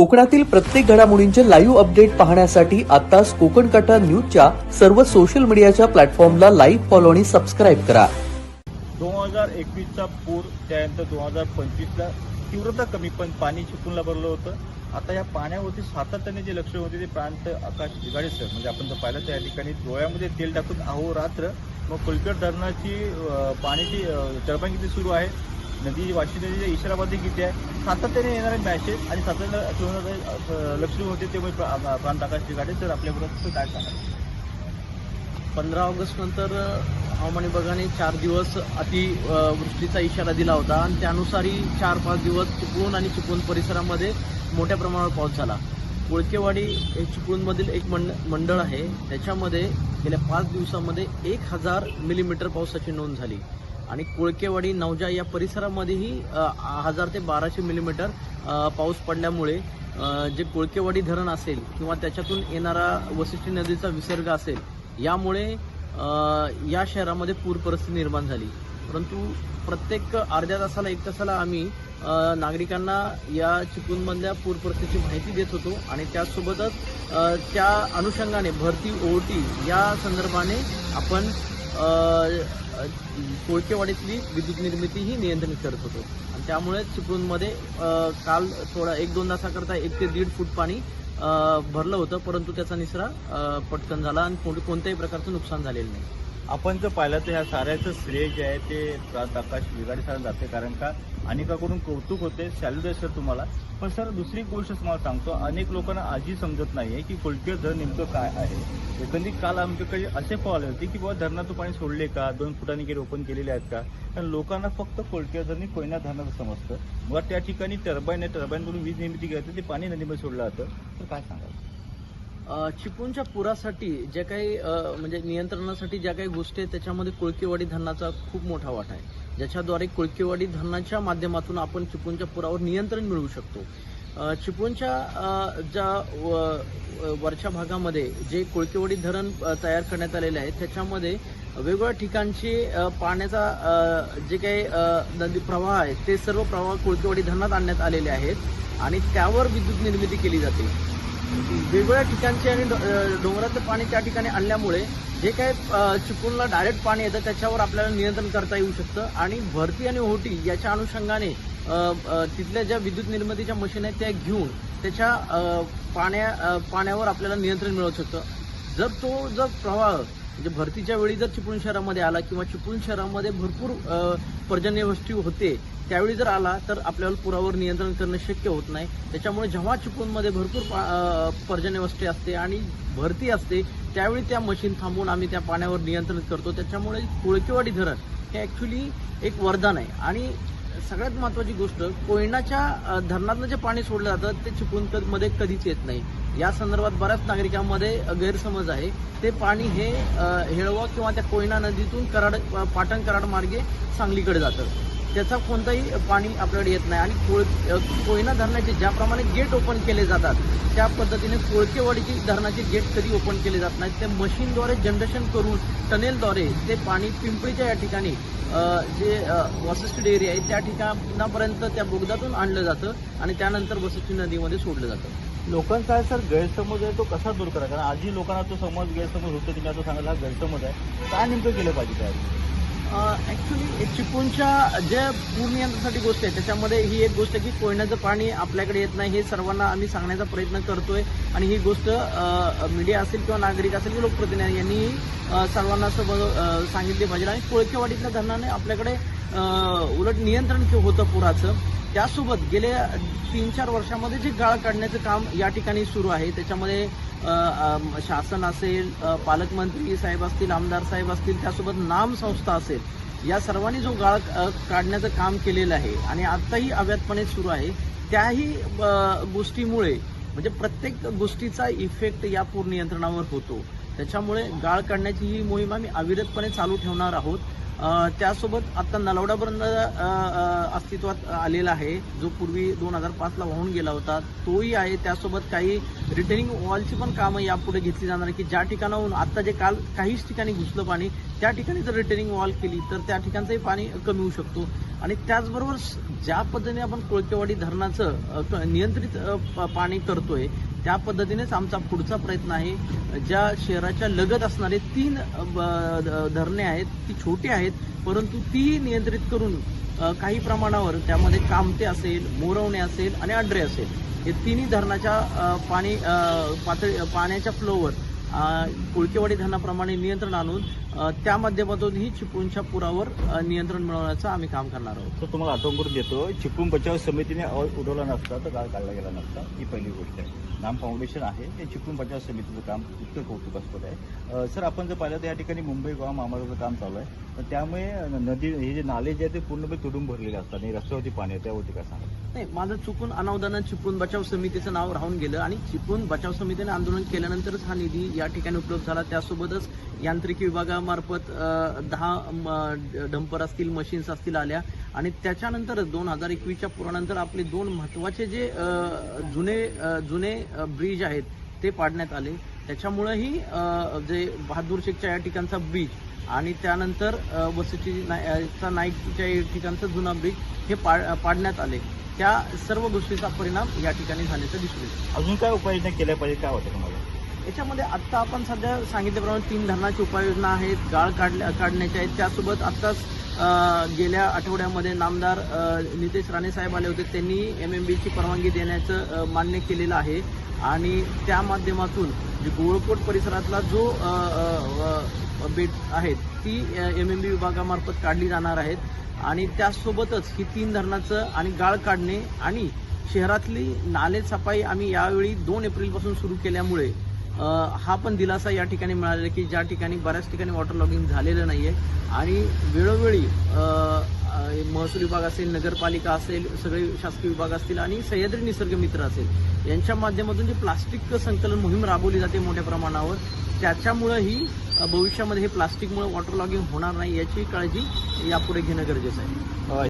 कोकणातील प्रत्येक घडामोडींचे लाईव्ह अपडेट पाहण्यासाठी आताच कोकण कटा न्यूजच्या सर्व सोशल मीडियाच्या प्लॅटफॉर्मला लाईव्ह फॉलो आणि सबस्क्राईब करा. दोन हजार एकवीसचा पूर त्यानंतर दोन हजार पंचवीसला तीव्रता कमी पण पाणी चिपळूणला भरलं होतं. आता या पाण्यावरती सातत्याने जे लक्ष होते ते प्रांत आकाश जिगाडे सर. म्हणजे आपण जर पाहिलं त्या ठिकाणी डोळ्यामध्ये तेल टाकून अहोरात्र मग कोलकट धरणाची पाण्याची टर्बाईन किती सुरू आहे नदी वाशी नदीच्या इशारामध्ये किती आहे? सातत्याने येणारे मॅसेज आणि सातत्याने लक्ष्मी लक्ष होते ते प्रांत आकाश जिगाडे तर आपल्याबरोबर काय सांगा पंधरा ऑगस्ट नंतर हवामान विभागाने चार दिवस अति वृष्टीचा इशारा दिला होता. आणि त्यानुसारही चार पाच दिवस चिपळूण आणि चिपळूण परिसरामध्ये मोठ्या प्रमाणावर पाऊस झाला. कोळकेवाडी हे चिपळूणमधील एक मंड मंडळ आहे. त्याच्यामध्ये गेल्या पाच दिवसामध्ये एक हजार मिलीमीटर पावसाची नोंद झाली. आणि कोळकेवाडी नवजा या परिसरामध्येही हजार ते बाराशे मिलीमीटर पाऊस पडल्यामुळे जे कोळकेवाडी धरण असेल किंवा त्याच्यातून येणारा वशिष्ठी नदीचा विसर्ग असेल यामुळे या शहरामध्ये पूर परिस्थिती निर्माण झाली. परंतु प्रत्येक अर्ध्या तासाला एक तासाला आम्ही नागरिकांना या चिपळूणमधल्या पूर परिस्थितीची माहिती देत होतो आणि त्यासोबतच त्या अनुषंगाने भरती ओटी या संदर्भाने आपण कोळकेवाडीतली विद्युत निर्मिती ही नियंत्रित करत होतो. आणि त्यामुळे चिपळूणमध्ये काल थोडा एक दोन तासाकरता एक ते दीड फूट पाणी भरलं होतं परंतु त्याचा निसरा पटकन झाला आणि कोण- कोणत्याही प्रकारचं नुकसान झालेलं नाही. आपण जर पाहिलं तर ह्या साऱ्याचं श्रेय जे आहे ते प्रात आकाश बिगाडी साऱ्या जाते कारण का अनेकाकडून कौतुक होते. सॅल्युटेशन सर तुम्हाला. पण सर दुसरी गोष्ट तुम्हाला सांगतो अनेक लोकांना आजही समजत नाही आहे की कोलटेर धरण नेमकं काय आहे. एकंदरीत काल आमच्याकडे असे कॉल होते की बाबा धरणातून पाणी सोडले का? दोन फुटांनी गेले ओपन केलेले आहेत का? कारण लोकांना फक्त कोलटेर धरण कोयना धरणाचं समजतं. मग त्या ठिकाणी टर्बाईन आहे टर्बाईनकडून वीज निर्मिती करते ते पाणी नदीमध्ये सोडलं जातं. तर काय सांगाल? अ, चिपळूणच्या पुरासाठी ज्या काही म्हणजे नियंत्रणासाठी ज्या काही गोष्टी आहेत त्याच्यामध्ये कोळकेवाडी धरणाचा खूप मोठा वाटा आहे. ज्याच्याद्वारे कोळकेवाडी धरणाच्या माध्यमातून आपण चिपळूणच्या पुरावर नियंत्रण मिळवू शकतो. चिपळूणच्या ज्या व- वरच्या भागामध्ये जे कोळकेवाडी धरण तयार करण्यात आलेले आहे त्याच्यामध्ये वेगवेगळ्या ठिकाणचे पाण्याचा जे काही नदी प्रवाह आहे ते सर्व प्रवाह कोळकेवाडी धरणात आणण्यात आलेले आहेत आणि त्यावर विद्युत निर्मिती केली जाते. वेगवेगळ्या ठिकाणचे आणि डो- डोंगराचं पाणी त्या ठिकाणी आणल्यामुळे जे काही चिपळूणला डायरेक्ट पाणी येतं त्याच्यावर आपल्याला नियंत्रण करता येऊ शकतं. आणि भरती आणि ओहोटी याच्या अनुषंगाने तिथल्या ज्या विद्युत निर्मितीच्या मशीन आहेत त्या घेऊन त्याच्या पाण्या पाण्यावर आपल्याला नियंत्रण मिळू शकतं. जर तो जर प्रवाह म्हणजे भरतीच्या वेळी जर चिपळूण शहरामध्ये आला किंवा चिपळूण शहरामध्ये भरपूर पर्जन्यवस्ती पर्जन्यवृष्टी होते त्यावेळी जर आला तर आपल्याला पुरावर नियंत्रण करणं शक्य होत नाही. त्याच्यामुळे जेव्हा चिपळूणमध्ये भरपूर पा- पर्जन्यवृष्टी असते आणि भरती असते त्यावेळी त्या मशीन थांबवून आम्ही त्या पाण्यावर नियंत्रण करतो. त्याच्यामुळे कोळकेवाडी धरण हे ॲक्च्युली एक वरदान आहे. आणि सगळ्यात महत्त्वाची गोष्ट कोयनाच्या धरणातनं जे पाणी सोडलं जातं ते चिपळूणमध्ये कधीच येत नाही. या संदर्भात बऱ्याच नागरिकांमध्ये गैरसमज आहे. ते पाणी हे हेळवा किंवा त्या कोयना नदीतून कराड पाटण कराड मार्गे सांगलीकडे जातं त्याचा कोणताही पाणी आपल्याकडे येत नाही. आणि कोळ कोयना धरणाचे ज्याप्रमाणे गेट ओपन केले जातात त्या पद्धतीने कोळकेवाडीची धरणाचे गेट कधी ओपन केले जात नाहीत. ते मशीनद्वारे जनरेशन करून टनेलद्वारे ते पाणी पिंपळीच्या या ठिकाणी जे अ, वसिष्ठ डेअरी आहे त्या ठिकाणापर्यंत त्या बोगदातून आणलं जातं आणि त्यानंतर वसिष्ठी नदीमध्ये सोडलं जातं. लोकांचा आहे सर गैरसमज आहे तो कसा दूर करा कारण आजही लोकांना तो समज गैरसमज होतो तिने आता सांगायला गैरसमज आहे. काय नेमकं केलं पाहिजे काय ॲक्च्युली चिपळूणच्या ज्या पूर नियंत्रणासाठी गोष्ट आहे त्याच्यामध्ये ही एक गोष्ट की कोयनाचं पाणी आपल्याकडे येत नाही हे सर्वांना आम्ही सांगण्याचा प्रयत्न करतोय. आणि ही गोष्ट मीडिया असेल किंवा नागरिक असेल किंवा लोकप्रतिनिधी यांनी सर्वांना असं सांगितले पाहिजे. आणि कोळकेवाडीतल्या धरणाने आपल्याकडे उलट नियंत्रण के- होतं पुराचं? त्यासोबत गेल्या तीन चार वर्षामध्ये जे गाळ काढण्याचं काम या ठिकाणी सुरू आहे त्याच्यामध्ये शासन असेल पालकमंत्री साहेब असतील आमदार साहेब असतील त्यासोबत नाम संस्था असेल या सर्वांनी जो गाळ काढण्याचं काम केलेलं आहे आणि आत्ताही अव्यातपणे सुरू आहे त्याही गोष्टीमुळे म्हणजे प्रत्येक गोष्टीचा इफेक्ट या पूर नियंत्रणावर होतो. त्याच्यामुळे गाळ काढण्याची ही मोहीम आम्ही अविरतपणे चालू ठेवणार आहोत. त्यासोबत आता नलवडापर्यंत बंद अस्तित्वात आलेला आहे जो पूर्वी दोन हजार पाचला वाहून गेला होता तोही आहे. त्यासोबत काही रिटर्निंग वॉलची पण कामं यापुढे घेतली जाणार आहे की ज्या ठिकाणाहून आत्ता जे काल काहीच ठिकाणी घुसलं पाणी त्या ठिकाणी जर रिटर्निंग वॉल केली तर त्या ठिकाणचंही पाणी कमी होऊ शकतो. आणि त्याचबरोबर ज्या पद्धतीने आपण कोळकेवाडी धरणाचं क- नियंत्रित प- पाणी करतोय त्या पद्धतीनेच आमचा पुढचा प्रयत्न आहे ज्या शहराच्या लगत असणारे तीन धरणे आहेत ती छोटी आहेत परंतु ती नियंत्रित करून काही प्रमाणावर त्यामध्ये कामते असेल मोरवणे असेल आणि अड्रे असेल. हे तिन्ही धरणाच्या पाणी पातळी पाण्याच्या फ्लोवर कोळकेवाडी धरणाप्रमाणे नियंत्रण आणून त्या माध्यमातूनही चिपळूणच्या पुरावर नियंत्रण मिळवण्याचं आम्ही काम करणार आहोत. तर तुम्हाला आठवण करून देतो चिपळूण बचाव समितीने आवाज उडवला नसता तर गाळ काढला गेला नसता. ही पहिली गोष्ट आहे. नाम फाउंडेशन आहे. ते चिपळूण बचाव समितीचं काम इतकं कौतुकास्पद आहे. सर आपण जर पाहिलं तर या ठिकाणी मुंबई गोवा महामार्गाचं काम चालू आहे. तर त्यामुळे नदी हे जे नाले जे आहेत ते पूर्णपणे तुडून भरलेले असतात. आणि रस्त्यावरती पाणी आहे त्यावरती काय सांगा नाही माझं चुकून अनावधानात चिपळूण बचाव समितीचं नाव राहून गेलं आणि चिपळूण बचाव समितीने आंदोलन केल्यानंतरच हा निधी या ठिकाणी उपलब्ध झाला. त्यासोबतच यांत्रिकी विभागामार्फत मार्फत दहा म, डंपर असतील मशीन्स असतील आल्या. आणि त्याच्यानंतरच दोन हजार एकवीसच्या पुरानंतर आपले दोन महत्त्वाचे जे जुने जुने ब्रिज आहेत ते पाडण्यात आले. त्याच्यामुळेही जे बहादूर शेखच्या या ठिकाणचा ब्रिज आणि त्यानंतर वसुची नायचा नाईकच्या या ठिकाणचा जुना ब्रिज हे पा पाडण्यात आले. त्या सर्व गोष्टीचा परिणाम या ठिकाणी झाल्याचं दिसून अजून काय उपाययोजना केल्या पाहिजे काय वाटतं तुम्हाला? याच्यामध्ये आत्ता आपण सध्या सांगितल्याप्रमाणे तीन धरणाची उपाययोजना आहेत गाळ काढल्या काढण्याच्या आहेत. त्यासोबत आत्ताच गेल्या आठवड्यामध्ये नामदार नितेश राणे साहेब आले होते. त्यांनी एम एम बीची परवानगी देण्याचं मान्य केलेलं आहे. आणि त्या माध्यमातून जे गोळकोट परिसरातला जो बेट आहेत ती एम एम बी विभागामार्फत काढली जाणार आहेत. आणि त्यासोबतच ही तीन धरणाचं आणि गाळ काढणे आणि शहरातली नाले सफाई आम्ही यावेळी दोन एप्रिलपासून सुरू केल्यामुळे हा पण दिलासा या ठिकाणी मिळालेला की ज्या ठिकाणी बऱ्याच ठिकाणी वॉटर लॉगिंग झालेलं नाही आहे आणि वेळोवेळी महसूल विभाग असेल नगरपालिका असेल सगळे शासकीय विभाग असतील आणि सह्याद्री निसर्ग मित्र असेल यांच्या माध्यमातून जी प्लास्टिक संकलन मोहीम राबवली जाते मोठ्या प्रमाणावर त्याच्यामुळंही भविष्यामध्ये हे प्लास्टिकमुळे वॉटर लॉगिंग होणार नाही याची काळजी यापुढे घेणं गरजेचं आहे.